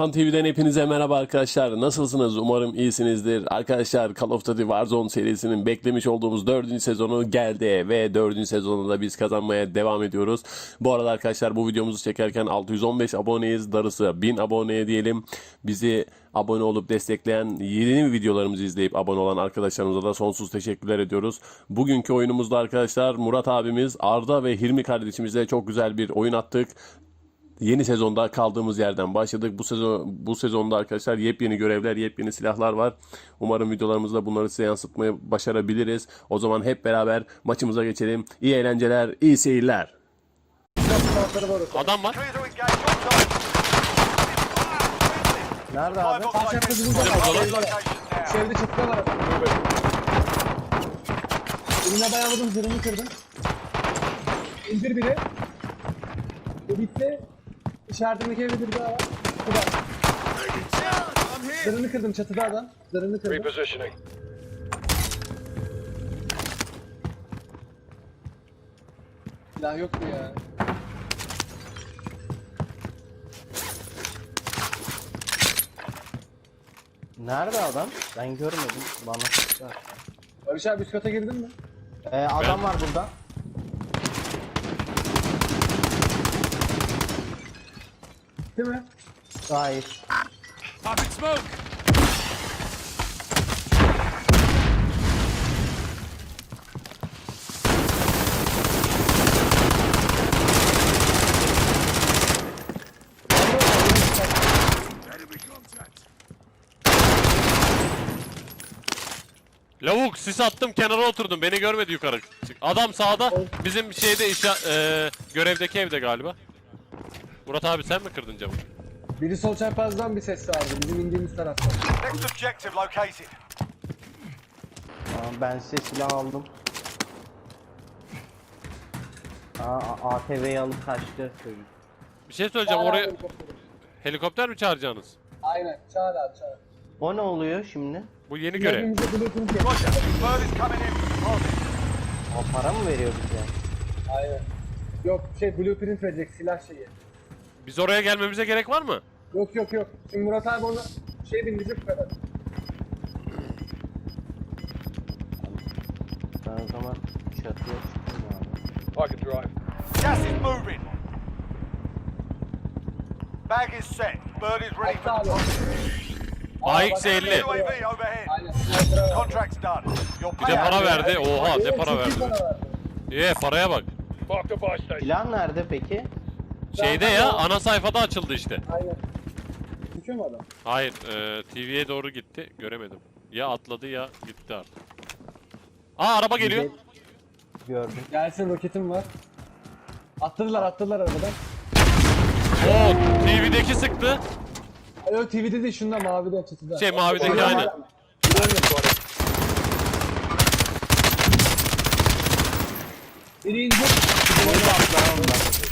Komutan TV'den hepinize merhaba arkadaşlar. Nasılsınız? Umarım iyisinizdir. Arkadaşlar Call of Duty Warzone serisinin beklemiş olduğumuz 4. sezonu geldi ve 4. sezonunda biz kazanmaya devam ediyoruz. Bu arada arkadaşlar bu videomuzu çekerken 615 aboneyiz. Darısı 1000 aboneye diyelim. Bizi abone olup destekleyen yeni videolarımızı izleyip abone olan arkadaşlarımıza da sonsuz teşekkürler ediyoruz. Bugünkü oyunumuzda arkadaşlar Murat abimiz, Arda ve Hilmi kardeşimizle çok güzel bir oyun attık. Yeni sezonda kaldığımız yerden başladık. Bu sezon bu sezonda arkadaşlar yepyeni görevler, yepyeni silahlar var. Umarım videolarımızda bunları size yansıtmayı başarabiliriz. O zaman hep beraber maçımıza geçelim. İyi eğlenceler, iyi seyirler. Adam var. Nerede abi? location. bizim now. Şevde çıktı var. Eline bayağı vurdum zırhını kırdım. İndir biri. Bu bitti. İşaretimdeki evde biri daha var. Bu da. Zırhını kırdım çatıda adam. Zırhını kırdım. Repositioning. Silah yok mu ya? Nerede adam? Ben görmedim. Bana. Barış abi üst kata girdin mi? Ee, adam var burada. Değil mi? Hayır. Popping smoke. Lavuk sis attım kenara oturdum beni görmedi yukarı. Adam sağda bizim şeyde işa e, görevdeki evde galiba. Murat abi sen mi kırdın camı? Biri sol çaprazdan bir ses vardı bizim indiğimiz tarafta. Next objective located. Aa, ben size silah aldım. Aa, ATV'yi alıp kaçtı çocuk. Bir şey söyleyeceğim Çağır abi oraya helikopteri. helikopter mi çağıracaksınız? Aynen çağır abi çağır. O ne oluyor şimdi? Bu yeni görev. Gördüğümüzde blueprint yap. Roger. Bird is coming in. Roger. O para mı veriyor bize? Aynen. Yok şey blueprint verecek silah şeyi. Biz oraya gelmemize gerek var mı? Yok yok yok. Şimdi Murat abi onu şey bindirecek kadar. Ben o zaman çatıya çıktım abi. I can drive. Gas is moving. Bag is set. Bird is ready for abi. AX 50. UAV overhead. Aynen. sniper'a ver. Contract's done. Your Bir de para verdi. Oha ne para çok iyi verdi. para verdi. Ye paraya bak. Mark the buy station. Silah nerede peki? Şeyde ya ana sayfada açıldı işte. Aynen. Düşüyor mu adam? Hayır e, TV'ye doğru gitti. Göremedim. Ya atladı ya gitti artık. Aa araba geliyor. Gördüm. Gelsin roketim var. Attırdılar attırdılar arabadan. Oo TV'deki sıktı. Ay o TV'de de şunda mavide çatıda. Şey, mavideki aynen. bak. Görmüyorum. Biri indi.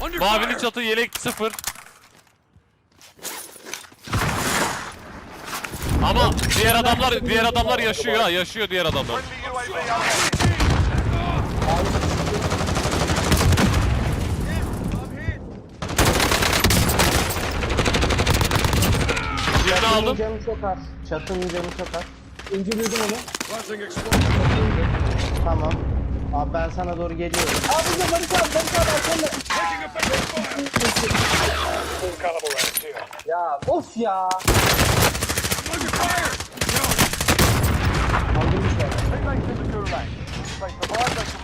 Mavinin çatı yelek sıfır. Ama diğer adamlar diğer adamlar yaşıyor ha yaşıyor diğer adamlar. Birini Çatının aldım. canı çok az. Çatının canı çok az. İndirdim onu. Tamam. Abi ben sana doğru geliyorum. Abi burada Barış abi Barış abi arkanda. Ya of ya.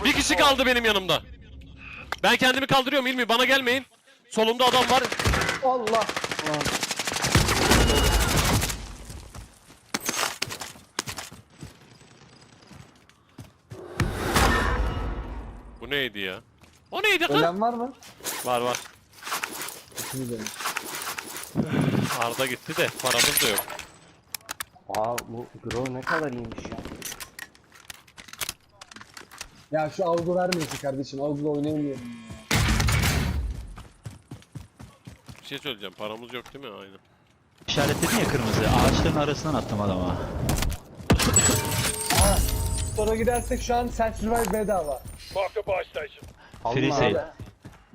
Bir kişi kaldı benim yanımda. Ben kendimi kaldırıyorum İlmi bana gelmeyin. Solumda adam var. Allah. Ulan, Bu neydi ya? O neydi kız? Ölen var mı? Var var. Şimdi benim. Arda gitti de paramız da yok. Aa bu Grow ne kadar iyiymiş ya. Ya şu algı vermiyorsun kardeşim. Algıla oynayamıyorum. Bir şey söyleyeceğim paramız yok değil mi? Aynen. İşaretledin ya kırmızı. Ağaçların arasından attım adama. Sonra gidersek şu an Self Revive bedava. Mark the buy station. Alın Free abi. sale.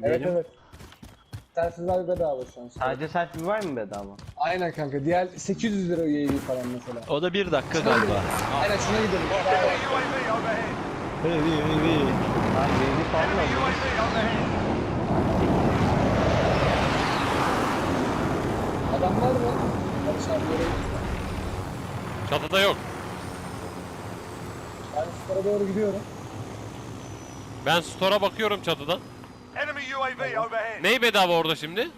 Evet Diyelim. evet. Abi bedava şu an. Sadece selfie var mı bedava? Aynen kanka. Diğer 800 lira UAV falan mesela. O da bir dakika galiba. Aynen şuna gidelim. UAV overhead. Hey, hey, hey, hey. Lan. UAV overhead. Adam var mı? Barış abi görelim. Çatıda yok. Ben spora doğru gidiyorum. Ben store'a bakıyorum çatıdan. Enemy UAV overhead. Ney bedava orada şimdi?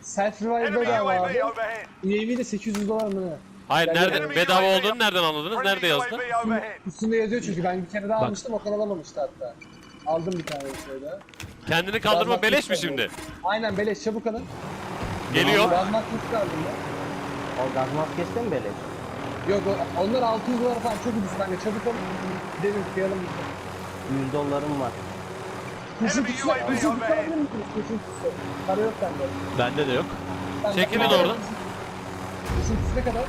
Self revive Enemy bedava UAV abi. overhead. UAV de 800 dolar mı ne? Hayır nerede enemy bedava UAV olduğunu nereden anladınız? Nerede yazdı? UAV overhead. Üstünde yazıyor çünkü ben bir kere daha almıştım o kanal alamamıştı hatta. Aldım bir tane şöyle. Kendini kaldırma Yazmak beleş mi şimdi? Aynen beleş çabuk alın. Geliyor. Yazmak kutu aldım ben. O gaz maskesi de mi beleş? Yok o- onlar 600 dolar falan çok ucuz kanka çabuk alın. Gidelim kıyalım. 100 dolarım var. Kurşun kutusu overhead. alabilir misiniz? Kurşun kutusu. Para yok bende. Bende de yok. Ben- Çekilin oradan. Kurşun kutusu ne kadar?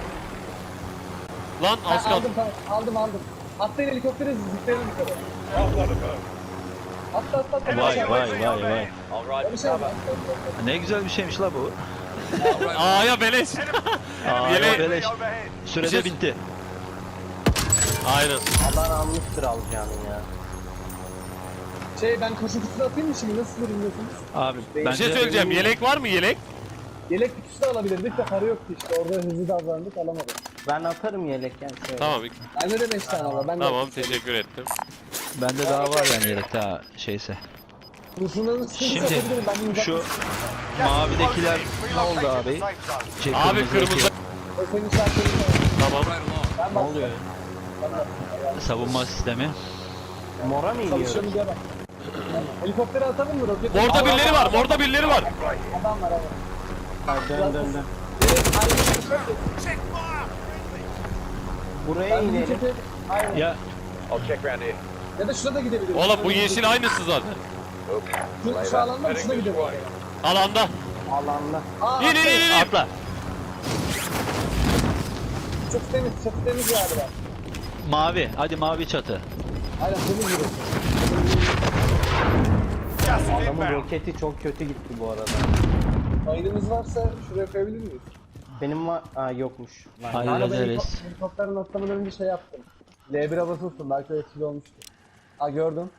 Lan az kaldı. aldım aldım aldım. Atlayın helikoptere zıplayalım yukarı. Atla atla atla. Enemy Vay, vay, vay, vay. abi. Ne güzel bir şeymiş la bu. Aa ya beleş. Aa, Yele- ya beleş. Sürede Bir şey- bitti. Aynen. Alan almıştır alacağını ya. Şey ben kurşun kutusunu atayım mı şimdi nasıl bilmiyorsunuz? Abi Bir şey söyleyeceğim. Yelek var mı yelek? Yelek kutusu da alabilirdik de para yoktu işte orada hızlı davrandık alamadım. Ben atarım yelekken şöyle. Tamam. Bende de 5 tane var ben de Tamam teşekkür ettim. bende daha var yani yelek daha şeyse. Şimdi atabilirim ben şu mavidekiler ne oldu abi? Şey, Abi kırmızı. O senin Tamam. ben bak oluyor? Savunma sistemi. Mora mı iniyoruz? çalışıyorum diye bak. Helikoptere atalım mı roket? Morda birileri var. Morda birileri var. Adam var. Ha, dön dön dön. Buraya Ben bir inelim. helikopter- Aynen. Ya Ya da şurada da gidebiliriz. Oğlum bu yeşil aynısı zaten. Şu, şu alanda mı? Şurada gidelim. Alanda. Alanda. Aa, İn in in in. atla. Çok temiz, çok temiz galiba. Mavi. Hadi mavi çatı. Aynen temiz burası. Adamın roketi çok kötü gitti bu arada. Kaydımız varsa şuraya koyabilir miyiz? Benim var... Aa yokmuş. Arada Hallederiz. helikop- helikopterin atlamadan önce şey yaptım. L1'e basılsın belki etkili olmuştur. Ha gördüm.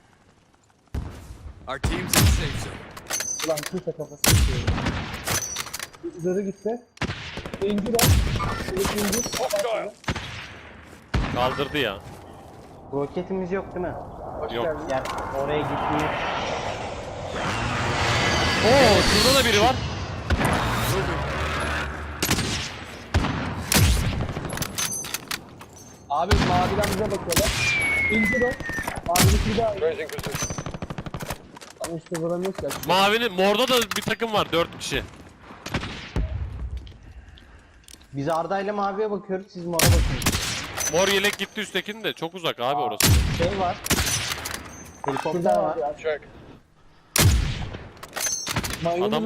Our team's in safe zone. Ulan kimse kafasını tutuyor. Bir Zırhı gitti. İlk indir. Hostile. Kaldırdı ya. Roketimiz yok değil mi? Hoş Yok. geldin. Gel oraya gitmeye. Oo şurada da biri var. Abi maviden bize bakıyorlar. İndir o. Mavinin bir daha. Ama işte vuramıyoruz ki. Mavinin morda da bir takım var. Dört kişi. Biz Arda ile maviye bakıyoruz siz mora bakın. Mor yelek gitti üsttekinin de. Çok uzak abi orası. Şey var. Helikopter var. var Adam-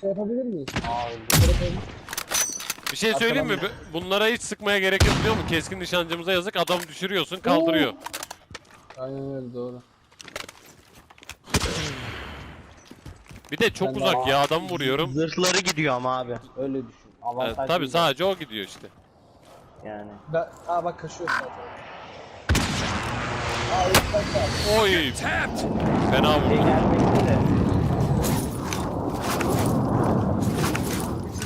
şey yapabilir miyiz? Bir şey söyleyeyim mi? Bunlara hiç sıkmaya gerek yok biliyor musun? Keskin nişancımıza yazık. Adam düşürüyorsun kaldırıyor. Aynen öyle doğru. Bir de çok Ben de- uzak ya adam vuruyorum. Zırhları gidiyor ama abi. Öyle düşün. Evet, Avantaj tabi değil sadece o gidiyor işte. Yani. Ben, aa bak kaşıyor zaten. Aa. Oy Tapped! fena vurdu. gelmekte de. Size mayın yok mu ya?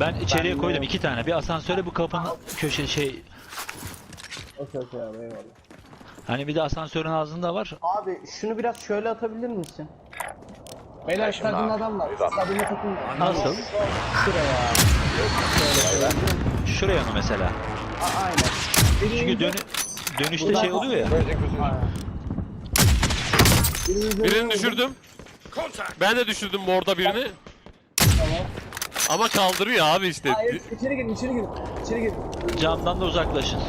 Ben içeriye Ben- koydum iki tane. Bir asansöre bu kapının köşe şey Okey okey abi eyvallah. hani bir de asansörün ağzında var. Abi şunu biraz şöyle atabilir misin? Beyler stadyumda adam var. Takım var. Nasıl? Şuraya. Şuraya mı mesela? A- aynen. Çünkü dönü dönüşte şey oluyor ya. Birini düşürdüm. Ben de düşürdüm morda birini. Ama kaldırıyor abi işte. Hayır içeri girin içeri girin. İçeri girin. Camdan da uzaklaşın.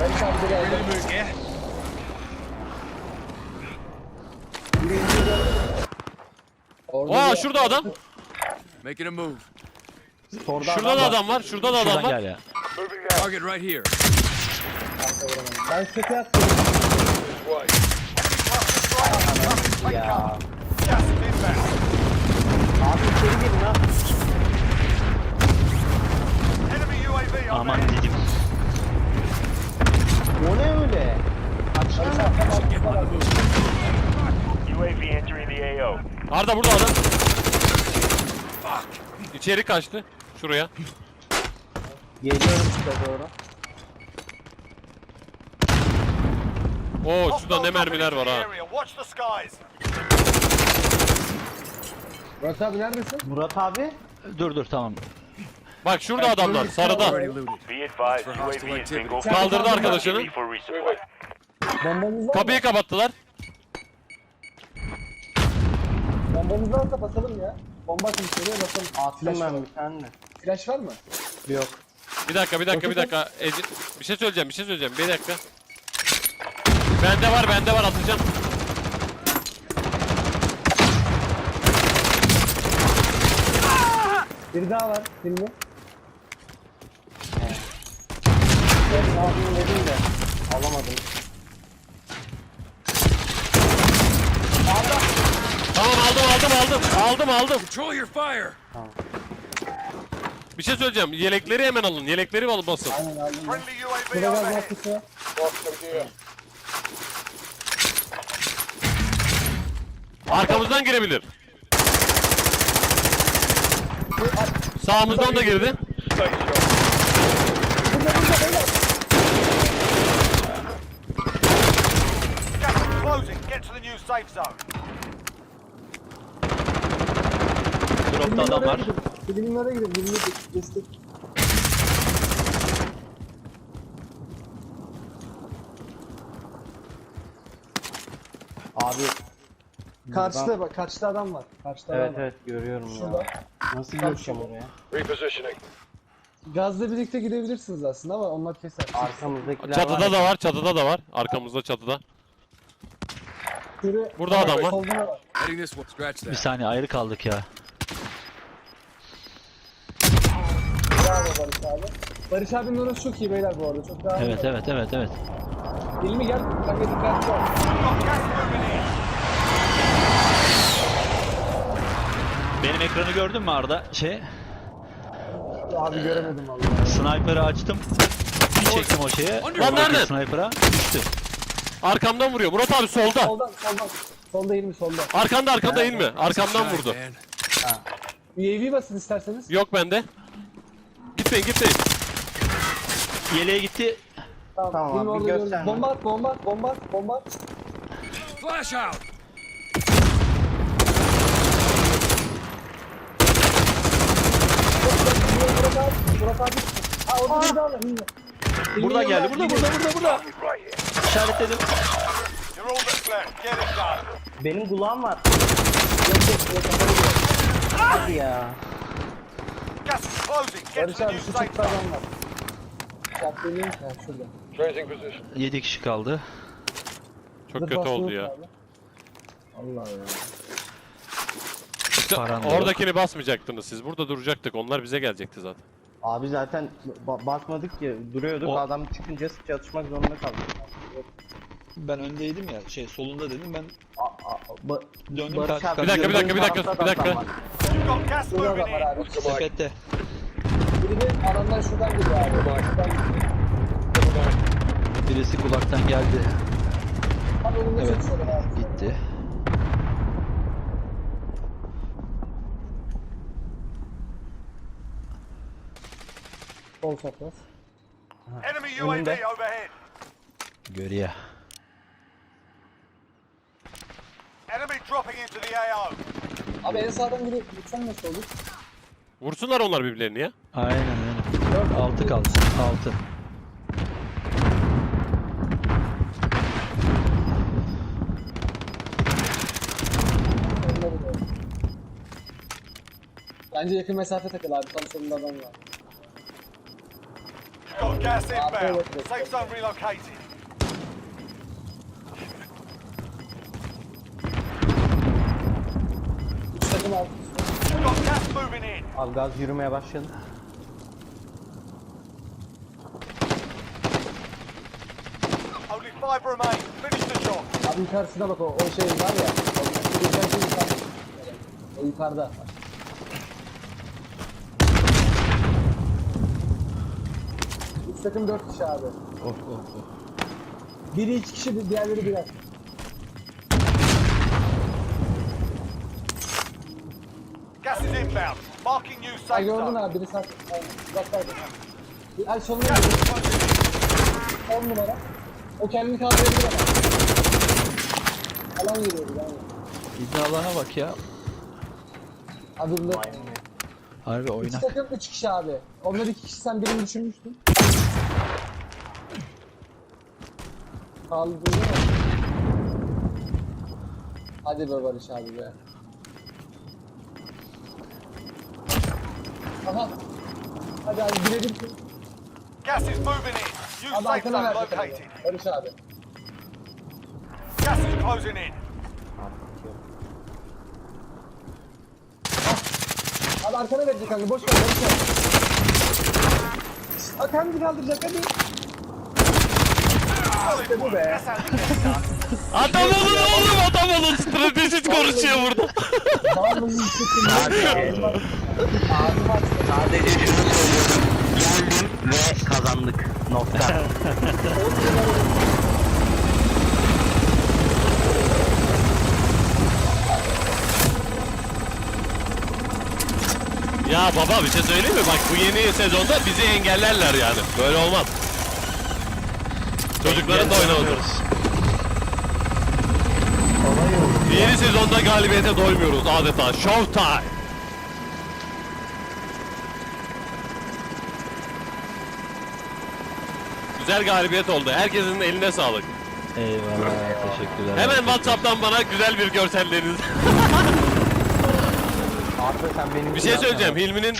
Ben içeride geldim. Orada Aa bir- şurada adam. Making a move. Torda Şurada da adam var. Şurada da adam Şuradan var. gel ya. Target right here. Ben sete attım. Ya. Gas is inbound. Abi içeri girin ha. Enemy UAV Aman dedim. O ne öyle? UAV entering the AO. Arda burada adam. İçeri kaçtı. Şuraya. Geliyorum size doğru. Oo şurada ne mermiler var ha. Area. Watch the skies. Murat abi neredesin? Murat abi. Dur dur tamam. Bak şurada adamlar sarıda. Be advised, UAV is bingo. Kaldırdı arkadaşını. Bombamız var Kapıyı mı? kapattılar. Bombamız varsa basalım ya. Bomba atın içeriye basalım. Attım Flash var. ben bir tane. Flash var mı? Yok. Bir dakika bir dakika bir dakika. Ece- bir şey söyleyeceğim bir şey söyleyeceğim. Bir dakika. Bende var bende var atacağım. Biri daha var. Filmi. Ben abim dedim de alamadım. Tamam aldım aldım aldım. Aldım aldım. Control your fire. Bir şey söyleyeceğim. Yelekleri hemen alın. Yelekleri al basın. Aynen aldım. Friendly UAV overhead. var. Arkamızdan girebilir. Sağımızdan da girdi. Gas is closing. Get to the new safe zone. Dropta adam var. Filmin oraya gidin. Filmi destek. Abi. Karşıda bak. Karşıda adam var. Karşıda Evet adam var. evet görüyorum Şurada. ya. Nasıl göreceğim oraya? Gazla birlikte gidebilirsiniz aslında ama onlar keser. Arkamızdakiler Çatıda var. da var. Çatıda da var. Arkamızda çatıda. Şuraya- Burada adam var. Solda da var. Heading this way. Scratch Bir that. saniye ayrı kaldık ya. Bravo Barış abi. Barış abinin orası çok iyi beyler bu arada. Çok daha Evet evet evet evet. İlmi gel. Kanka dikkatli ol. Benim ekranı gördün mü Arda? Şey, Abi göremedim vallahi. sniper'ı açtım. Bir çektim o şeye. Lan nereden? Sniper'a düştü. Arkamdan vuruyor. Murat abi solda. Soldan soldan. Solda İlmi solda. Arkanda arkanda değil mi? Arkamdan vurdu. UAV basın isterseniz. Yok bende. Gitmeyin gitmeyin. Yeleğe gitti. Tamam, Tamam abi, orada gösterme. Bomba at, bomba at, bomba at, bomba at. Flash out. Murat abi, Murat. Ha orada Burada geldi. Burada burada burada burada. All that's left. Get it done. Benim kulağım var. Hadi ya. Gas is closing. Get to Barış abi şu çıktı zone. adam var. Şapkayı ha şurada. 7 kişi kaldı. Çok Zırh kötü oldu yok ya. abi. Allah ya. Paran da Oradakini basmayacaktınız siz. Burada duracaktık. Onlar bize gelecekti zaten. Abi zaten ba- basmadık ki duruyorduk O- adam çıkınca çatışmak zorunda kaldık. Ben öndeydim ya şey solunda dedim ben ba- Döndüm Barış kalk- abi, Bir dakika, bir dakika, bir dakika, bir dakika. moving var in. abi. sepette. Biri de adamlar şuradan geliyor abi. Şuradan. Birisi kulaktan geldi. Önünde Evet. abi. Gitti. Sol çapraz. Enemy UAV Önünde. overhead. Görüyor. Enemy dropping into the AO. Abi en sağdan biri gitsen nasıl olur? Vursunlar onlar birbirlerini ya. Aynen aynen. 6 kaldı. 6. Önünde bir de. Bence yakın mesafe takıl abi. Tam sonunda adam var. You've got gas inbound. Safe zone relocated. Got gas moving in. Abi gaz yürümeye başladı. Only five remain. Finish the on. Abi yukarısına bak o, o şey var ya. O, şey yukarıda. O yukarıda. Üç takım dört kişi abi. Of of of. Biri iki kişi, diğerleri birer. İnbound. Marking safe gördün zone. abi biri. Aynen. Uzaktaydı. Ay soluna Gas gidiyor. is closing in. 10 numara. O kendini kaldırabilir ama. Alan geliyor yani. İddialarına bak ya. Adımlı. Harbi İki oyna. takım üç kişi abi. Onlar iki kişi sen birini düşünmüştün. Mi? Hadi be Barış abi be. Aha. Hadi abi ki. Gas is moving in. New Abi safe arkana zone ver located. Barış abi. Gas is closing in. Abi arkana verecek kanka boş ver Barış abi. Aa kendi kaldıracak hadi. İşte bu be. You. Adam olun oğlum adam olun. Stratejist konuşuyor burada. Vallahi hissettim. Ağzım açtı. Sadece şunu söylüyorum. Geldim ve kazandık. Nokta. Ya baba bir şey söyleyeyim mi? Bak bu yeni sezonda bizi engellerler yani. Böyle olmaz. Çocukların da oynamadı. Yeni sezonda galibiyete doymuyoruz adeta. Show time. Güzel galibiyet oldu. Herkesin eline sağlık. Eyvallah. Teşekkürler. Hemen WhatsApp'tan bana güzel bir görselleriniz. Arda sen benim Bir şey söyleyeceğim. Hilmi'nin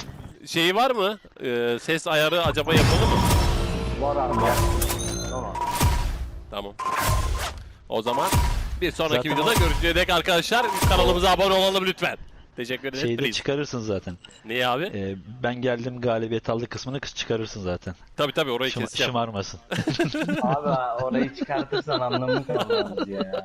şeyi var mı? Ee, ses ayarı acaba yapılı mı? Var abi. Tamam. Tamam. O zaman bir sonraki Zaten videoda görüşünceye dek arkadaşlar kanalımıza abone olalım lütfen. Teşekkür ederim. Şeyde Please. çıkarırsın zaten. Niye abi? Ee, ben geldim galibiyet aldı kısmını kız çıkarırsın zaten. Tabii tabii orayı Şım, keseceğim. şımarmasın. Abi orayı çıkartırsan anlamı kalmaz ya.